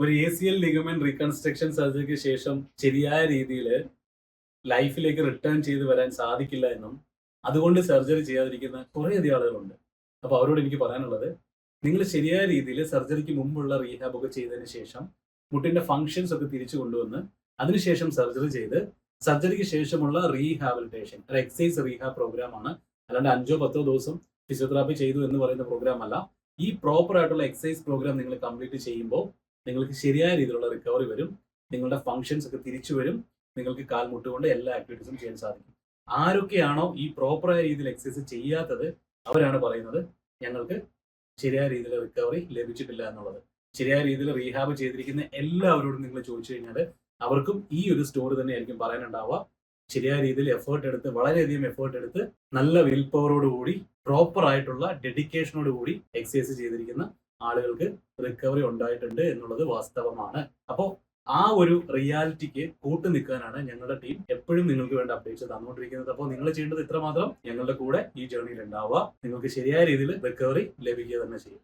ഒരു A C L ligament reconstruction സർജറിക്ക് ശേഷം ശരിയായ രീതിയിൽ ലൈഫിലേക്ക് റിട്ടേൺ ചെയ്തു വരാൻ സാധിക്കില്ല എന്നും അതുകൊണ്ട് സർജറി ചെയ്യാതിരിക്കുന്ന കുറേയധികം ആളുകളുണ്ട് അപ്പോൾ അവരോട് എനിക്ക് പറയാനുള്ളത് നിങ്ങൾ ശരിയായ രീതിയിൽ സർജറിക്ക് മുമ്പുള്ള റീഹാബ് ഒക്കെ ചെയ്തതിന് ശേഷം മുട്ടിന്റെ ഫങ്ഷൻസ് ഒക്കെ തിരിച്ചു കൊണ്ടുവന്ന് അതിനുശേഷം സർജറി ചെയ്ത് സർജറിക്ക് ശേഷമുള്ള റീഹാബിലിറ്റേഷൻ ഒരു എക്സസൈസ് റീഹാബ് പ്രോഗ്രാം ആണ്. അല്ലാണ്ട് അഞ്ചോ പത്തോ ദിവസം ഫിസിയോതെറാപ്പി ചെയ്തു എന്ന് പറയുന്ന പ്രോഗ്രാം അല്ല. ഈ പ്രോപ്പർ ആയിട്ടുള്ള എക്സസൈസ് പ്രോഗ്രാം നിങ്ങൾ കംപ്ലീറ്റ് ചെയ്യുമ്പോൾ നിങ്ങൾക്ക് ശരിയായ രീതിയിലുള്ള റിക്കവറി വരും. നിങ്ങളുടെ ഫങ്ഷൻസ് ഒക്കെ തിരിച്ചു വരും. നിങ്ങൾക്ക് കാൽമുട്ട് കൊണ്ട് എല്ലാ ആക്ടിവിറ്റീസും ചെയ്യാൻ സാധിക്കും. ആരൊക്കെയാണോ ഈ പ്രോപ്പറായ രീതിയിൽ എക്സസൈസ് ചെയ്യാത്തത് അവരാണ് പറയുന്നത് ഞങ്ങൾക്ക് ശരിയായ രീതിയിൽ റിക്കവറി ലഭിച്ചിട്ടില്ല എന്നുള്ളത്. ശരിയായ രീതിയിൽ റീഹാബ് ചെയ്തിരിക്കുന്ന എല്ലാവരോടും നിങ്ങൾ ചോദിച്ചു കഴിഞ്ഞാൽ അവർക്കും ഈ ഒരു സ്റ്റോറി തന്നെ ആയിരിക്കും പറയാനുണ്ടാവുക. ശരിയായ രീതിയിൽ എഫേർട്ട് എടുത്ത് വളരെയധികം എഫേർട്ട് എടുത്ത് നല്ല വിൽ പവറോടുകൂടി പ്രോപ്പർ ആയിട്ടുള്ള ഡെഡിക്കേഷനോട് കൂടി എക്സസൈസ് ചെയ്തിരിക്കുന്ന ആളുകൾക്ക് റിക്കവറി ഉണ്ടായിട്ടുണ്ട് എന്നുള്ളത് വാസ്തവമാണ്. അപ്പോൾ ആ ഒരു റിയാലിറ്റിക്ക് കൂട്ടു നിൽക്കാനാണ് ഞങ്ങളുടെ ടീം എപ്പോഴും നിങ്ങൾക്ക് വേണ്ട അപ്ഡേറ്റ്സ് തന്നുകൊണ്ടിരിക്കുന്നത്. അപ്പോൾ നിങ്ങൾ ചെയ്യേണ്ടത് ഇത്രമാത്രം. ഞങ്ങളുടെ കൂടെ ഈ ജേർണിയിൽ ഉണ്ടാവുക. നിങ്ങൾക്ക് ശരിയായ രീതിയിൽ റിക്കവറി ലഭിക്കുക തന്നെ ചെയ്യും.